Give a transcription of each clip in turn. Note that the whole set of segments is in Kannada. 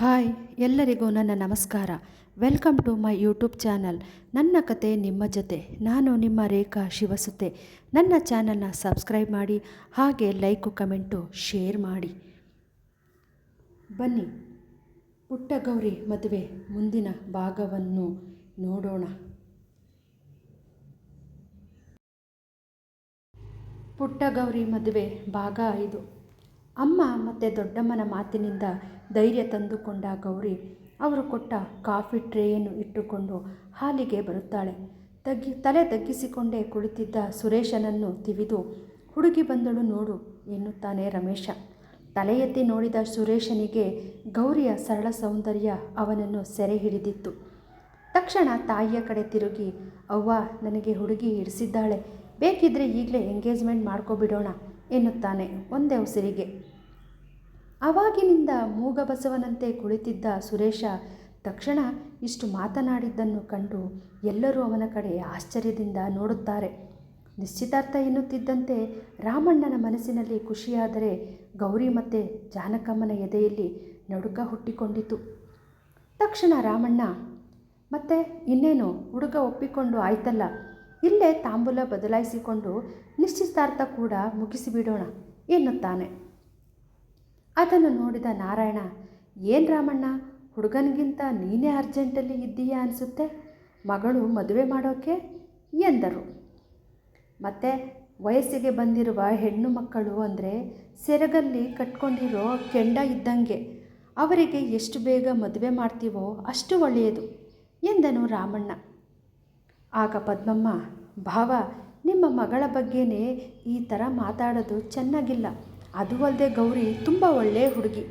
ಹಾಯ್, ಎಲ್ಲರಿಗೂ ನನ್ನ ನಮಸ್ಕಾರ. Welcome to my YouTube channel. ನನ್ನ ಕತೆ ನಿಮ್ಮ ಜೊತೆ. ನಾನು ನಿಮ್ಮ ರೇಖಾ ಶಿವಸುತೆ. ನನ್ನ ಚಾನಲ್ನ ಸಬ್ಸ್ಕ್ರೈಬ್ ಮಾಡಿ, ಹಾಗೆ ಲೈಕು, ಕಮೆಂಟು, ಶೇರ್ ಮಾಡಿ. ಬನ್ನಿ ಪುಟ್ಟ ಗೌರಿ ಮದುವೆ ಮುಂದಿನ ಭಾಗವನ್ನು ನೋಡೋಣ. ಪುಟ್ಟ ಗೌರಿ ಮದುವೆ ಭಾಗ ಐದು. ಅಮ್ಮ ಮತ್ತು ದೊಡ್ಡಮ್ಮನ ಮಾತಿನಿಂದ ಧೈರ್ಯ ತಂದುಕೊಂಡ ಗೌರಿ ಅವರು ಕೊಟ್ಟ ಕಾಫಿ ಟ್ರೇಯನ್ನು ಇಟ್ಟುಕೊಂಡು ಹಾಲಿಗೆ ಬರುತ್ತಾಳೆ. ತಗ್ಗಿ, ತಲೆ ತಗ್ಗಿಸಿಕೊಂಡೇ ಕುಳಿತಿದ್ದ ಸುರೇಶನನ್ನು ತಿವಿದು, ಹುಡುಗಿ ಬಂದಳು ನೋಡು, ಎನ್ನುತ್ತಾನೆ ರಮೇಶ. ತಲೆ ಎತ್ತಿ ನೋಡಿದ ಸುರೇಶನಿಗೆ ಗೌರಿಯ ಸರಳ ಸೌಂದರ್ಯ ಅವನನ್ನು ಸೆರೆ ಹಿಡಿದಿತ್ತು. ತಕ್ಷಣ ತಾಯಿಯ ಕಡೆ ತಿರುಗಿ, ಅವ್ವ, ನನಗೆ ಹುಡುಗಿ ಹಿಡಿಸಿದ್ದಾಳೆ, ಬೇಕಿದ್ರೆ ಈಗಲೇ ಎಂಗೇಜ್ಮೆಂಟ್ ಮಾಡ್ಕೊಬಿಡೋಣ, ಎನ್ನುತ್ತಾನೆ ಒಂದೇ ಉಸಿರಿಗೆ. ಅವಾಗಿನಿಂದ ಮೂಗಬಸವನಂತೆ ಕುಳಿತಿದ್ದ ಸುರೇಶ ತಕ್ಷಣ ಇಷ್ಟು ಮಾತನಾಡಿದ್ದನ್ನು ಕಂಡು ಎಲ್ಲರೂ ಅವನ ಕಡೆ ಆಶ್ಚರ್ಯದಿಂದ ನೋಡುತ್ತಾರೆ. ನಿಶ್ಚಿತಾರ್ಥ ಎನ್ನುತ್ತಿದ್ದಂತೆ ರಾಮಣ್ಣನ ಮನಸ್ಸಿನಲ್ಲಿ ಖುಷಿಯಾದರೆ ಗೌರಿ ಮತ್ತೆ ಜಾನಕಮ್ಮನ ಎದೆಯಲ್ಲಿ ನಡುಕ ಹುಟ್ಟಿಕೊಂಡಿತು. ತಕ್ಷಣ ರಾಮಣ್ಣ, ಮತ್ತೆ ಇನ್ನೇನು? ಹುಡುಗ ಒಪ್ಪಿಕೊಂಡು ಆಯ್ತಲ್ಲ? ಇಲ್ಲೇ ತಾಂಬೂಲ ಬದಲಾಯಿಸಿಕೊಂಡು ನಿಶ್ಚಿತಾರ್ಥ ಕೂಡ ಮುಗಿಸಿಬಿಡೋಣ, ಎನ್ನುತ್ತಾನೆ. ಅದನ್ನು ನೋಡಿದ ನಾರಾಯಣ, ಏನು ರಾಮಣ್ಣ, ಹುಡುಗನಿಗಿಂತ ನೀನೇ ಅರ್ಜೆಂಟಲ್ಲಿ ಇದ್ದೀಯಾ ಅನಿಸುತ್ತೆ? ಮಗಳು ಮದುವೆ ಮಾಡೋಕೆ? ಎಂದರು. ಮತ್ತು ವಯಸ್ಸಿಗೆ ಬಂದಿರುವ ಹೆಣ್ಣು ಮಕ್ಕಳು ಅಂದರೆ ಸೆರಗಲ್ಲಿ ಕಟ್ಕೊಂಡಿರೋ ಕೆಂಡ ಇದ್ದಂಗೆ, ಅವರಿಗೆ ಎಷ್ಟು ಬೇಗ ಮದುವೆ ಮಾಡ್ತೀವೋ ಅಷ್ಟು ಒಳ್ಳೆಯದು, ಎಂದನು ರಾಮಣ್ಣ. ಆಗ ಪದ್ಮಮ್ಮ, ಭಾವ, ನಿಮ್ಮ ಮಗಳ ಬಗ್ಗೆನೇ ಈ ಥರ ಮಾತಾಡೋದು ಚೆನ್ನಾಗಿಲ್ಲ. ಅದು ಅಲ್ಲದೆ ಗೌರಿ ತುಂಬ ಒಳ್ಳೆಯ ಹುಡುಗಿ.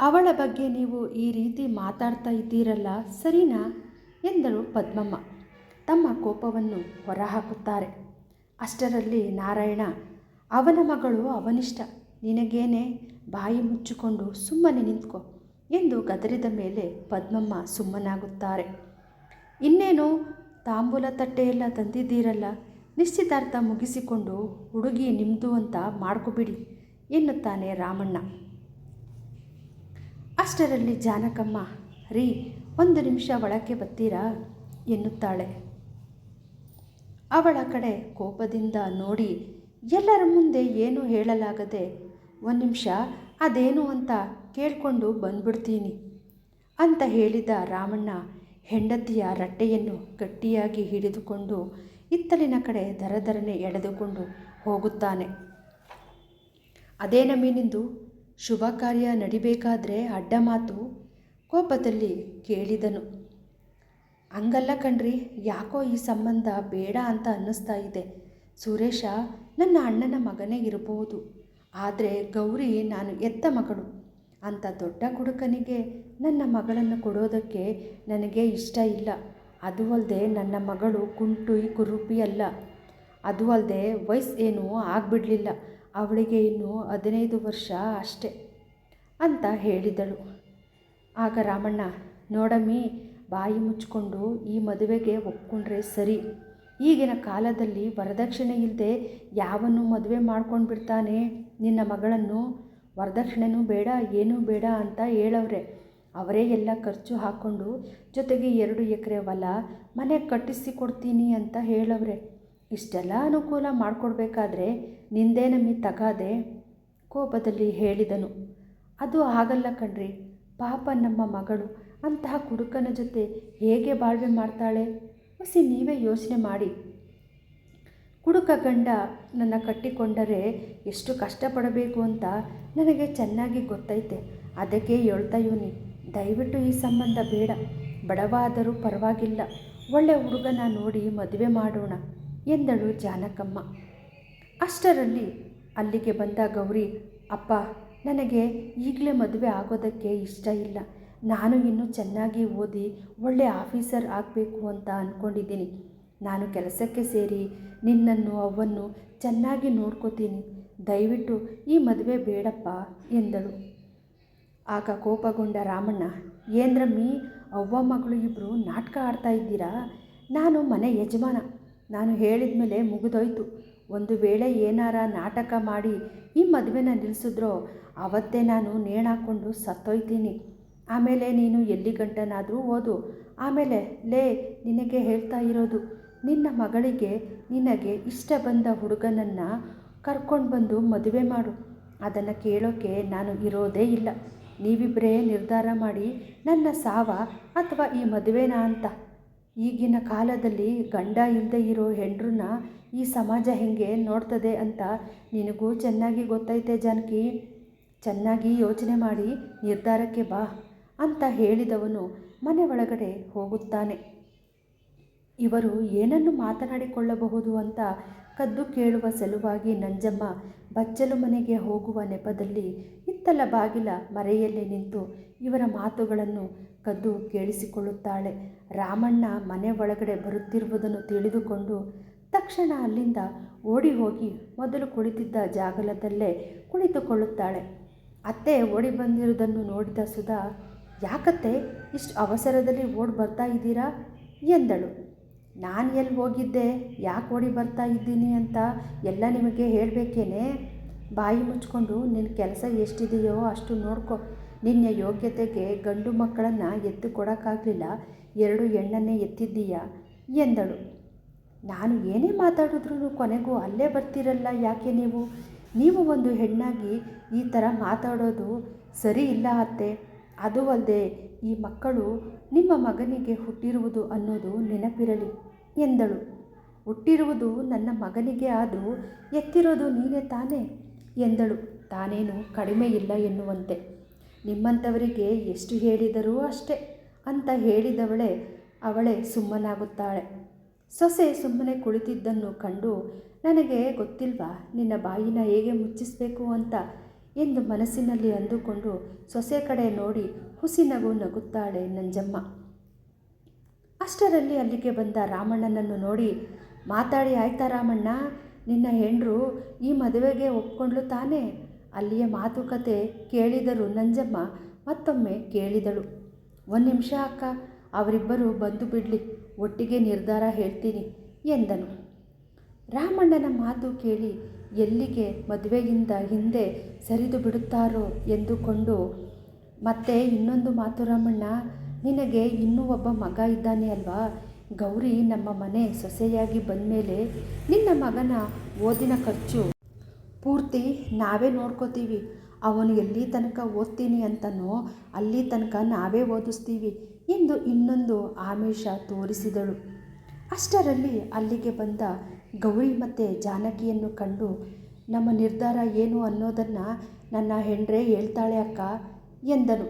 ಅವಳ ಬಗ್ಗೆ ನೀವು ಈ ರೀತಿ ಮಾತಾಡ್ತಾ ಇದ್ದೀರಲ್ಲ, ಸರಿನಾ? ಎಂದಳು ಪದ್ಮಮ್ಮ. ತಮ್ಮ ಕೋಪವನ್ನು ಹೊರಹಾಕುತ್ತಾರೆ. ಅಷ್ಟರಲ್ಲಿ ನಾರಾಯಣ, ಅವನ ಮಗಳು ಅವನಿಷ್ಟ, ನಿನಗೇನೆ ಬಾಯಿ ಮುಚ್ಚಿಕೊಂಡು ಸುಮ್ಮನೆ ನಿಂತ್ಕೊ ಎಂದು ಗದರಿದ ಮೇಲೆ ಪದ್ಮಮ್ಮ ಸುಮ್ಮನಾಗುತ್ತಾರೆ. ಇನ್ನೇನು, ತಾಂಬೂಲ ತಟ್ಟೆಯೆಲ್ಲ ತಂದಿದ್ದೀರಲ್ಲ? ನಿಶ್ಚಿತಾರ್ಥ ಮುಗಿಸಿಕೊಂಡು ಹುಡುಗಿ ನಿಮ್ಮದು ಅಂತ ಮಾಡ್ಕೊಬಿಡಿ, ಎನ್ನುತ್ತಾನೆ ರಾಮಣ್ಣ. ಅಷ್ಟರಲ್ಲಿ ಜಾನಕಮ್ಮ, ರೀ, ಒಂದು ನಿಮಿಷ ಒಳಕ್ಕೆ ಬತ್ತೀರಾ ಎನ್ನುತ್ತಾಳೆ. ಅವಳ ಕಡೆ ಕೋಪದಿಂದ ನೋಡಿ, ಎಲ್ಲರ ಮುಂದೆ ಏನು ಹೇಳಲಾಗದೆ, ಒಂದು ನಿಮಿಷ, ಅದೇನು ಅಂತ ಕೇಳಿಕೊಂಡು ಬಂದ್ಬಿಡ್ತೀನಿ ಅಂತ ಹೇಳಿದ ರಾಮಣ್ಣ ಹೆಂಡತಿಯ ರಟ್ಟೆಯನ್ನು ಗಟ್ಟಿಯಾಗಿ ಹಿಡಿದುಕೊಂಡು ಇತ್ತಲಿನ ಕಡೆ ದರದರನೆ ಎಳೆದುಕೊಂಡು ಹೋಗುತ್ತಾನೆ. ಅದೇ ಮೀನಿಂದು? ಶುಭ ಕಾರ್ಯ ನಡಿಬೇಕಾದ್ರೆ ಅಡ್ಡ ಮಾತು ಕೋಪದಲ್ಲಿ ಕೇಳಿದನು. ಹಂಗಲ್ಲ ಕಣ್ರಿ, ಯಾಕೋ ಈ ಸಂಬಂಧ ಬೇಡ ಅಂತ ಅನ್ನಿಸ್ತಾ ಇದೆ. ಸುರೇಶ, ನನ್ನ ಅಣ್ಣನ ಮಗನೇ ಇರಬಹುದು. ಆದರೆ ಗೌರಿ ನಾನು ಎತ್ತ ಮಗಳು. ಅಂತ ದೊಡ್ಡ ಕುಡುಕನಿಗೆ ನನ್ನ ಮಗಳನ್ನು ಕೊಡೋದಕ್ಕೆ ನನಗೆ ಇಷ್ಟ ಇಲ್ಲ. ಅದು ಅಲ್ಲದೆ ನನ್ನ ಮಗಳು ಕುಂಟುಯ್ ಕುರುಪಿ ಅಲ್ಲ. ಅದು ಅಲ್ಲದೆ ವಯಸ್ಸು ಏನೂ ಆಗಿಬಿಡಲಿಲ್ಲ. ಅವಳಿಗೆ ಇನ್ನೂ ಹದಿನೈದು ವರ್ಷ ಅಷ್ಟೆ ಅಂತ ಹೇಳಿದಳು. ಆಗ ರಾಮಣ್ಣ, ನೋಡಮ್ಮಿ, ಬಾಯಿ ಮುಚ್ಕೊಂಡು ಈ ಮದುವೆಗೆ ಒಪ್ಕೊಂಡ್ರೆ ಸರಿ. ಈಗಿನ ಕಾಲದಲ್ಲಿ ವರದಕ್ಷಿಣೆ ಇಲ್ಲದೆ ಯಾವನ್ನು ಮದುವೆ ಮಾಡ್ಕೊಂಡು ಬಿಡ್ತಾನೆ ನಿನ್ನ ಮಗಳನ್ನು ವರದಕ್ಷಿಣೆನೂ ಬೇಡ, ಏನೂ ಬೇಡ ಅಂತ ಹೇಳವ್ರೆ. ಅವರೇ ಎಲ್ಲ ಖರ್ಚು ಹಾಕ್ಕೊಂಡು ಜೊತೆಗೆ ಎರಡು ಎಕರೆ ಹೊಲ ಮನೆ ಕಟ್ಟಿಸಿ ಕೊಡ್ತೀನಿ ಅಂತ ಹೇಳವ್ರೆ. ಇಷ್ಟೆಲ್ಲ ಅನುಕೂಲ ಮಾಡಿಕೊಡ್ಬೇಕಾದ್ರೆ ನಿಂದೇನಮ್ಮಿ ತಗಾದೆ, ಕೋಪದಲ್ಲಿ ಹೇಳಿದನು. ಅದು ಆಗಲ್ಲ ಕಣ್ರಿ, ಪಾಪ ನಮ್ಮ ಮಗಳು ಅಂತಹ ಕುಡುಕನ ಜೊತೆ ಹೇಗೆ ಬಾಳ್ವೆ ಮಾಡ್ತಾಳೆ? ಹೊಸಿ ನೀವೇ ಯೋಚನೆ ಮಾಡಿ. ಕುಡುಕ ಗಂಡ ನನ್ನ ಕಟ್ಟಿಕೊಂಡರೆ ಎಷ್ಟು ಕಷ್ಟಪಡಬೇಕು ಅಂತ ನನಗೆ ಚೆನ್ನಾಗಿ ಗೊತ್ತೈತೆ. ಅದಕ್ಕೆ ಹೇಳ್ತಾ ಇವನಿ. ದಯವಿಟ್ಟು ಈ ಸಂಬಂಧ ಬೇಡ. ಬಡವಾದರೂ ಪರವಾಗಿಲ್ಲ. ಒಳ್ಳೆ ಹುಡುಗನ ನೋಡಿ ಮದುವೆ ಮಾಡೋಣ ಎಂದಳು ಜಾನಕಮ್ಮ. ಅಷ್ಟರಲ್ಲಿ ಅಲ್ಲಿಗೆ ಬಂದ ಗೌರಿ, ಅಪ್ಪ, ನನಗೆ ಈಗಲೇ ಮದುವೆ ಆಗೋದಕ್ಕೆ ಇಷ್ಟ ಇಲ್ಲ. ನಾನು ಇನ್ನೂ ಚೆನ್ನಾಗಿ ಓದಿ ಒಳ್ಳೆ ಆಫೀಸರ್ ಆಗಬೇಕು ಅಂತ ಅಂದ್ಕೊಂಡಿದ್ದೀನಿ ನಾನು ಕೆಲಸಕ್ಕೆ ಸೇರಿ ನಿನ್ನನ್ನು, ಅವನ್ನು ಚೆನ್ನಾಗಿ ನೋಡ್ಕೋತೀನಿ. ದಯವಿಟ್ಟು ಈ ಮದುವೆ ಬೇಡಪ್ಪ, ಎಂದಳು. ಆಗ ಕೋಪಗೊಂಡ ರಾಮಣ್ಣ ಏನ್ರಮ್ಮಿ ಅವ್ವ ಮಗಳು ಇಬ್ಬರು ನಾಟಕ ಆಡ್ತಾ ಇದ್ದೀರಾ? ನಾನು ಮನೆ ಯಜಮಾನ. ನಾನು ಹೇಳಿದ ಮೇಲೆ ಮುಗಿದೋಯ್ತು. ಒಂದು ವೇಳೆ ಏನಾರ ನಾಟಕ ಮಾಡಿ ಈ ಮದುವೆನ ನಿಲ್ಲಿಸಿದ್ರೋ ಅವತ್ತೇ ನಾನು ನೇಣಾಕೊಂಡು ಸತ್ತೋಯ್ತೀನಿ. ಆಮೇಲೆ ನೀನು ಎಲ್ಲಿ ಗಂಟನಾದರೂ ಓದು. ಆಮೇಲೆ, ಲೇ, ನಿನಗೆ ಹೇಳ್ತಾ ಇರೋದು, ನಿನ್ನ ಮಗಳಿಗೆ ನಿನಗೆ ಇಷ್ಟ ಬಂದ ಹುಡುಗನನ್ನು ಕರ್ಕೊಂಡು ಬಂದು ಮದುವೆ ಮಾಡು. ಅದನ್ನು ಕೇಳೋಕ್ಕೆ ನಾನು ಇರೋದೇ ಇಲ್ಲ. ನೀವಿಬ್ಬರೇ ನಿರ್ಧಾರ ಮಾಡಿ ನನ್ನ ಸಾವ ಅಥವಾ ಈ ಮದುವೆನಾ ಅಂತ. ಈಗಿನ ಕಾಲದಲ್ಲಿ ಗಂಡ ಇಲ್ಲದೆ ಇರೋ ಹೆಂಡ್ರನ್ನ ಈ ಸಮಾಜ ಹೇಗೆ ನೋಡ್ತದೆ ಅಂತ ನಿನಗೂ ಚೆನ್ನಾಗಿ ಗೊತ್ತೈತೆ ಜಾನಕಿ. ಚೆನ್ನಾಗಿ ಯೋಚನೆ ಮಾಡಿ ನಿರ್ಧಾರಕ್ಕೆ ಬಾ ಅಂತ ಹೇಳಿದವನು ಮನೆ ಒಳಗಡೆ ಹೋಗುತ್ತಾನೆ. ಇವರು ಏನನ್ನು ಮಾತನಾಡಿಕೊಳ್ಳಬಹುದು ಅಂತ ಕದ್ದು ಕೇಳುವ ಸಲುವಾಗಿ ನಂಜಮ್ಮ ಬಚ್ಚಲು ಮನೆಗೆ ಹೋಗುವ ನೆಪದಲ್ಲಿ ಇತ್ತಲ ಬಾಗಿಲ ಮರೆಯಲ್ಲೇ ನಿಂತು ಇವರ ಮಾತುಗಳನ್ನು ಕದ್ದು ಕೇಳಿಸಿಕೊಳ್ಳುತ್ತಾಳೆ. ರಾಮಣ್ಣ ಮನೆ ಒಳಗಡೆ ಬರುತ್ತಿರುವುದನ್ನು ತಿಳಿದುಕೊಂಡು ತಕ್ಷಣ ಅಲ್ಲಿಂದ ಓಡಿ ಹೋಗಿ ಮೊದಲು ಕುಳಿತಿದ್ದ ಜಾಗಲದಲ್ಲೇ ಕುಳಿತುಕೊಳ್ಳುತ್ತಾಳೆ. ಅತ್ತೆ ಓಡಿ ಬಂದಿರುವುದನ್ನು ನೋಡಿದ ಸುಧಾ, ಯಾಕತ್ತೆ, ಇಷ್ಟು ಅವಸರದಲ್ಲಿ ಓಡಿ ಬರ್ತಾ ಇದ್ದೀರಾ? ಎಂದಳು. ನಾನು ಎಲ್ಲಿ ಹೋಗಿದ್ದೆ? ಯಾಕೆ ಓಡಿ ಬರ್ತಾ ಇದ್ದೀನಿ ಅಂತ ಎಲ್ಲ ನಿಮಗೆ ಹೇಳಬೇಕೇನೆ? ಬಾಯಿ ಮುಚ್ಕೊಂಡು ನಿನ್ನ ಕೆಲಸ ಎಷ್ಟಿದೆಯೋ ಅಷ್ಟು ನೋಡ್ಕೊ. ನಿನ್ನ ಯೋಗ್ಯತೆಗೆ ಗಂಡು ಮಕ್ಕಳನ್ನು ಎತ್ತು ಕೊಡೋಕ್ಕಾಗಲಿಲ್ಲ. ಎರಡು ಹೆಣ್ಣನ್ನೇ ಎತ್ತಿದ್ದೀಯಾ? ಎಂದಳು. ನಾನು ಏನೇ ಮಾತಾಡಿದ್ರೂ ಕೊನೆಗೂ ಅಲ್ಲೇ ಬರ್ತಿರಲ್ಲ ಯಾಕೆ ನೀವು? ನೀವು ಒಂದು ಹೆಣ್ಣಾಗಿ ಈ ಥರ ಮಾತಾಡೋದು ಸರಿ ಇಲ್ಲ ಅತ್ತೆ. ಅದು ಅಲ್ಲದೆ ಈ ಮಕ್ಕಳು ನಿಮ್ಮ ಮಗನಿಗೆ ಹುಟ್ಟಿರುವುದು ಅನ್ನೋದು ನೆನಪಿರಲಿ ಎಂದಳು. ಹುಟ್ಟಿರುವುದು ನನ್ನ ಮಗನಿಗೆ ಆದರೂ ಎತ್ತಿರೋದು ನೀನೇ ತಾನೇ ಎಂದಳು. ತಾನೇನು ಕಡಿಮೆ ಇಲ್ಲ ಎನ್ನುವಂತೆ. ನಿಮ್ಮಂಥವರಿಗೆ ಎಷ್ಟು ಹೇಳಿದರೂ ಅಷ್ಟೇ ಅಂತ ಹೇಳಿದವಳೆ ಅವಳೇ ಸುಮ್ಮನಾಗುತ್ತಾಳೆ. ಸೊಸೆ ಸುಮ್ಮನೆ ಕುಳಿತಿದ್ದನ್ನು ಕಂಡು ನನಗೆ ಗೊತ್ತಿಲ್ವಾ ನಿನ್ನ ಬಾಯಿನ ಹೇಗೆ ಮುಚ್ಚಿಸಬೇಕು ಅಂತ ಎಂದು ಮನಸ್ಸಿನಲ್ಲಿ ಅಂದುಕೊಂಡು ಸೊಸೆ ಕಡೆ ನೋಡಿ ಹುಸಿ ನಗು ನಗುತ್ತಾಳೆ ನಂಜಮ್ಮ. ಅಷ್ಟರಲ್ಲಿ ಅಲ್ಲಿಗೆ ಬಂದ ರಾಮಣ್ಣನನ್ನು ನೋಡಿ, ಮಾತಾಡಿ ಆಯ್ತಾ ರಾಮಣ್ಣ, ನಿನ್ನ ಹೆಂಡ್ರು ಈ ಮದುವೆಗೆ ಒಪ್ಕೊಂಡ್ಲು ತಾನೇ? ಅಲ್ಲಿಯ ಮಾತುಕತೆ ಕೇಳಿದರು ನಂಜಮ್ಮ, ಮತ್ತೊಮ್ಮೆ ಕೇಳಿದಳು. ಒಂದು ನಿಮಿಷ ಅಕ್ಕ, ಅವರಿಬ್ಬರು ಬಂದು ಬಿಡಲಿ, ಒಟ್ಟಿಗೆ ನಿರ್ಧಾರ ಹೇಳ್ತೀನಿ, ಎಂದನು. ರಾಮಣ್ಣನ ಮಾತು ಕೇಳಿ ಎಲ್ಲಿಗೆ ಮದುವೆಯಿಂದ ಹಿಂದೆ ಸರಿದು ಬಿಡುತ್ತಾರೋ ಎಂದುಕೊಂಡು ಮತ್ತೆ ಇನ್ನೊಂದು ಮಾತು ರಾಮಣ್ಣ, ನಿನಗೆ ಇನ್ನೂ ಒಬ್ಬ ಮಗ ಇದ್ದಾನೆ ಅಲ್ವಾ? ಗೌರಿ ನಮ್ಮ ಮನೆ ಸೊಸೆಯಾಗಿ ಬಂದಮೇಲೆ ನಿನ್ನ ಮಗನ ಓದಿನ ಖರ್ಚು ಪೂರ್ತಿ ನಾವೇ ನೋಡ್ಕೋತೀವಿ. ಅವನು ಎಲ್ಲಿ ತನಕ ಓದ್ತೀನಿ ಅಂತನೋ ಅಲ್ಲಿ ತನಕ ನಾವೇ ಓದಿಸ್ತೀವಿ ಎಂದು ಇನ್ನೊಂದು ಆಮಿಷ ತೋರಿಸಿದಳು. ಅಷ್ಟರಲ್ಲಿ ಅಲ್ಲಿಗೆ ಬಂದ ಗೌರಿ ಮತ್ತು ಜಾನಕಿಯನ್ನು ಕಂಡು, ನಮ್ಮ ನಿರ್ಧಾರ ಏನು ಅನ್ನೋದನ್ನು ನನ್ನ ಹೆಂಡ್ರೆ ಹೇಳ್ತಾಳೆ ಅಕ್ಕ. ಎಂದನು.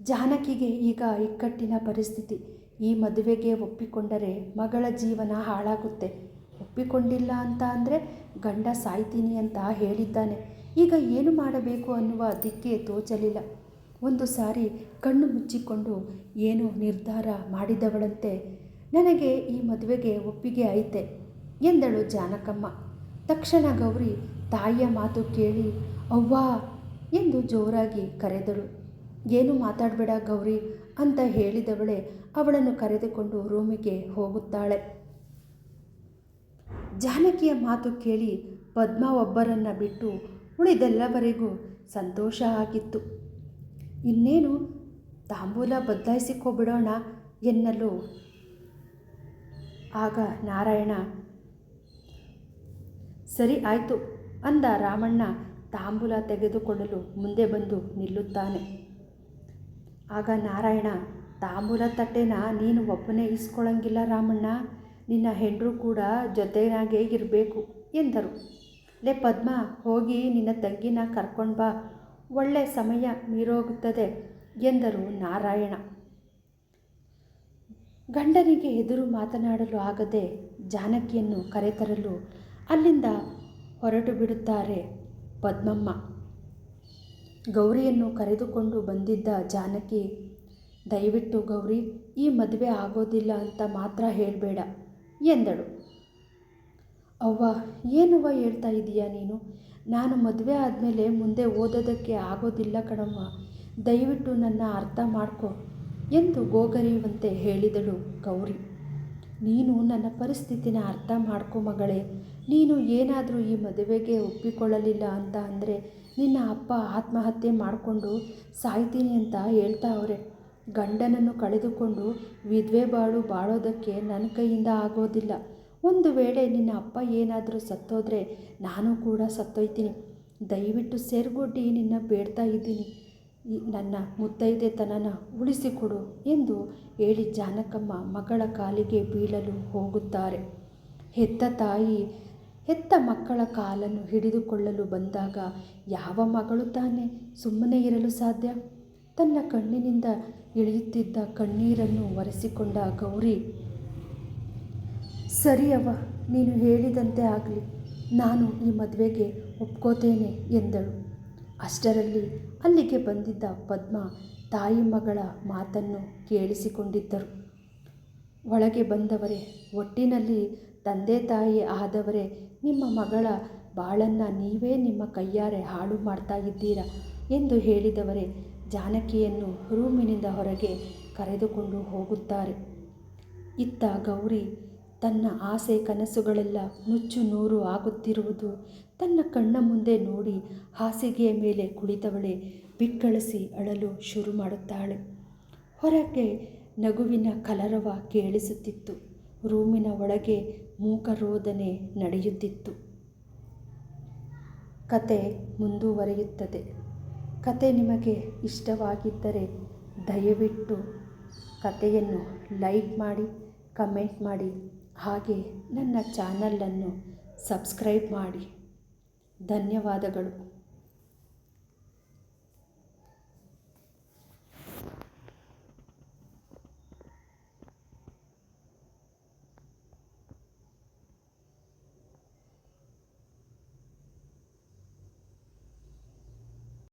ಜಾನಕಿಗೆ ಈಗ ಇಕ್ಕಟ್ಟಿನ ಪರಿಸ್ಥಿತಿ. ಈ ಮದುವೆಗೆ ಒಪ್ಪಿಕೊಂಡರೆ ಮಗಳ ಜೀವನ ಹಾಳಾಗುತ್ತೆ. ಒಪ್ಪಿಕೊಂಡಿಲ್ಲ ಅಂತ ಅಂದರೆ ಗಂಡ ಸಾಯ್ತೀನಿ ಅಂತ ಹೇಳಿದ್ದಾನೆ. ಈಗ ಏನು ಮಾಡಬೇಕು ಅನ್ನುವ ದಿಕ್ಕೆ ತೋಚಲಿಲ್ಲ. ಒಂದು ಸಾರಿ ಕಣ್ಣು ಮುಚ್ಚಿಕೊಂಡು ಏನು ನಿರ್ಧಾರ ಮಾಡಿದವಳಂತೆ, ನನಗೆ ಈ ಮದುವೆಗೆ ಒಪ್ಪಿಗೆ ಐತೆ ಎಂದಳು ಜಾನಕಮ್ಮ. ತಕ್ಷಣ ಗೌರಿ ತಾಯಿಯ ಮಾತು ಕೇಳಿ, ಅವ್ವಾ ಎಂದು ಜೋರಾಗಿ ಕರೆದಳು. ಏನು ಮಾತಾಡಬೇಡ ಗೌರಿ ಅಂತ ಹೇಳಿದವಳೆ ಅವಳನ್ನು ಕರೆದುಕೊಂಡು ರೂಮಿಗೆ ಹೋಗುತ್ತಾಳೆ. ಜಾನಕಿಯ ಮಾತು ಕೇಳಿ ಪದ್ಮ ಒಬ್ಬರನ್ನ ಬಿಟ್ಟು ಉಳಿದೆಲ್ಲವರೆಗೂ ಸಂತೋಷ ಆಗಿತ್ತು. ಇನ್ನೇನು, ತಾಂಬೂಲ ಬದಲಾಯಿಸಿಕೊಬಿಡೋಣ ಎನ್ನಲು ಆಗ ನಾರಾಯಣ, ಸರಿ ಆಯಿತು ಅಂದ ರಾಮಣ್ಣ ತಾಂಬೂಲ ತೆಗೆದುಕೊಳ್ಳಲು ಮುಂದೆ ಬಂದು ನಿಲ್ಲುತ್ತಾನೆ. ಆಗ ನಾರಾಯಣ, ತಾಂಬೂಲ ತಟ್ಟೆನ ನೀನು ಒಬ್ಬನೇ ಇಸ್ಕೊಳ್ಳಂಗಿಲ್ಲ ರಾಮಣ್ಣ, ನಿನ್ನ ಹೆಂಡರು ಕೂಡ ಜೊತೆಯಾಗೆ ಇರಬೇಕು ಎಂದರು. ಲೇ ಪದ್ಮ, ಹೋಗಿ ನಿನ್ನ ತಂಗಿನ ಕರ್ಕೊಂಡು ಬಾ, ಒಳ್ಳೆ ಸಮಯ ಮೀರೋಗುತ್ತದೆ ಎಂದರು ನಾರಾಯಣ. ಗಂಡನಿಗೆ ಎದುರು ಮಾತನಾಡಲು ಆಗದೆ ಜಾನಕಿಯನ್ನು ಕರೆತರಲು ಅಲ್ಲಿಂದ ಹೊರಟು ಬಿಡುತ್ತಾರೆ ಪದ್ಮಮ್ಮ. ಗೌರಿಯನ್ನು ಕರೆದುಕೊಂಡು ಬಂದಿದ್ದ ಜಾನಕಿ, ದಯವಿಟ್ಟು ಗೌರಿ, ಈ ಮದುವೆ ಆಗೋದಿಲ್ಲ ಅಂತ ಮಾತ್ರ ಹೇಳಬೇಡ ಎಂದಳು. ಅವ್ವ, ಏನವ್ವ ಹೇಳ್ತಾ ಇದೀಯಾ ನೀನು? ನಾನು ಮದುವೆ ಆದಮೇಲೆ ಮುಂದೆ ಓದೋದಕ್ಕೆ ಆಗೋದಿಲ್ಲ ಕಣಮ್ಮ ದಯವಿಟ್ಟು ನನ್ನ ಅರ್ಥ ಮಾಡ್ಕೊ ಎಂದು ಗೋಗರಿಯುವಂತೆ ಹೇಳಿದಳು ಗೌರಿ. ನೀನು ನನ್ನ ಪರಿಸ್ಥಿತಿನ ಅರ್ಥ ಮಾಡ್ಕೊ ಮಗಳೇ. ನೀನು ಏನಾದರೂ ಈ ಮದುವೆಗೆ ಒಪ್ಪಿಕೊಳ್ಳಲಿಲ್ಲ ಅಂತ ಅಂದರೆ ನಿನ್ನ ಅಪ್ಪ ಆತ್ಮಹತ್ಯೆ ಮಾಡಿಕೊಂಡು ಸಾಯ್ತೀನಿ ಅಂತ ಹೇಳ್ತಾ ಅವರೆ. ಗಂಡನನ್ನು ಕಳೆದುಕೊಂಡು ವಿಧವೆ ಬಾಳು ಬಾಳೋದಕ್ಕೆ ನನ್ನ ಕೈಯಿಂದ ಆಗೋದಿಲ್ಲ. ಒಂದು ವೇಳೆ ನಿನ್ನ ಅಪ್ಪ ಏನಾದರೂ ಸತ್ತೋದ್ರೆ ನಾನು ಕೂಡ ಸತ್ತೋಯ್ತೀನಿ. ದಯವಿಟ್ಟು ಸೇರ್ಗೊಡ್ಡಿ ನಿನ್ನ ಬೇಡ್ತಾ ಇದ್ದೀನಿ. ನನ್ನ ಮುತ್ತೈದೆತನನ ಉಳಿಸಿಕೊಡು ಎಂದು ಹೇಳಿ ಜಾನಕಮ್ಮ ಮಗಳ ಕಾಲಿಗೆ ಬೀಳಲು ಹೋಗುತ್ತಾರೆ. ಹೆತ್ತ ತಾಯಿ ಹೆತ್ತ ಮಕ್ಕಳ ಕಾಲನ್ನು ಹಿಡಿದುಕೊಳ್ಳಲು ಬಂದಾಗ ಯಾವ ಮಗಳು ತಾನೇ? ಸುಮ್ಮನೆ ಇರಲು ಸಾಧ್ಯ? ತನ್ನ ಕಣ್ಣಿನಿಂದ ಇಳಿಯುತ್ತಿದ್ದ ಕಣ್ಣೀರನ್ನು ಒರೆಸಿಕೊಂಡ ಗೌರಿ ಸರಿಯವ್ವ ನೀನು ಹೇಳಿದಂತೆ ಆಗಲಿ, ನಾನು ಈ ಮದುವೆಗೆ ಒಪ್ಕೋತೇನೆ ಎಂದಳು. ಅಷ್ಟರಲ್ಲಿ ಅಲ್ಲಿಗೆ ಬಂದಿದ್ದ ಪದ್ಮ ತಾಯಿ ಮಗಳ ಮಾತನ್ನು ಕೇಳಿಸಿಕೊಂಡಿದ್ದರು. ಒಳಗೆ ಬಂದವರೇ, ಒಟ್ಟಿನಲ್ಲಿ ತಂದೆ ತಾಯಿ ಆದವರೇ, ನಿಮ್ಮ ಮಗಳ ಬಾಳನ್ನು ನೀವೇ ನಿಮ್ಮ ಕೈಯಾರೆ ಹಾಳು ಮಾಡ್ತಾ ಇದ್ದೀರಾ ಎಂದು ಹೇಳಿದವರೇ, ಜಾನಕಿಯನ್ನು ರೂಮಿನಿಂದ ಹೊರಗೆ ಕರೆದುಕೊಂಡು ಹೋಗುತ್ತಾರೆ. ಇತ್ತ ಗೌರಿ ತನ್ನ ಆಸೆ ಕನಸುಗಳೆಲ್ಲ ನುಚ್ಚು ನೂರು ಆಗುತ್ತಿರುವುದು ತನ್ನ ಕಣ್ಣ ಮುಂದೆ ನೋಡಿ ಹಾಸಿಗೆಯ ಮೇಲೆ ಕುಳಿತವಳೆ ಬಿಕ್ಕಳಿಸಿ ಅಳಲು ಶುರು ಮಾಡುತ್ತಾಳೆ. ಹೊರಗೆ ನಗುವಿನ ಕಲರವ ಕೇಳಿಸುತ್ತಿತ್ತು. ರೂಮಿನ ಒಳಗೆ ಮೂಕರೋದನೆ ನಡೆಯುತ್ತಿತ್ತು. ಕತೆ ಮುಂದುವರಿಯುತ್ತದೆ. ಕತೆ ನಿಮಗೆ ಇಷ್ಟವಾಗಿದ್ದರೆ ದಯವಿಟ್ಟು ಕತೆಯನ್ನು ಲೈಕ್ ಮಾಡಿ, ಕಮೆಂಟ್ ಮಾಡಿ, ಹಾಗೆ ನನ್ನ ಚಾನಲನ್ನು ಸಬ್ಸ್ಕ್ರೈಬ್ ಮಾಡಿ. ಧನ್ಯವಾದಗಳು.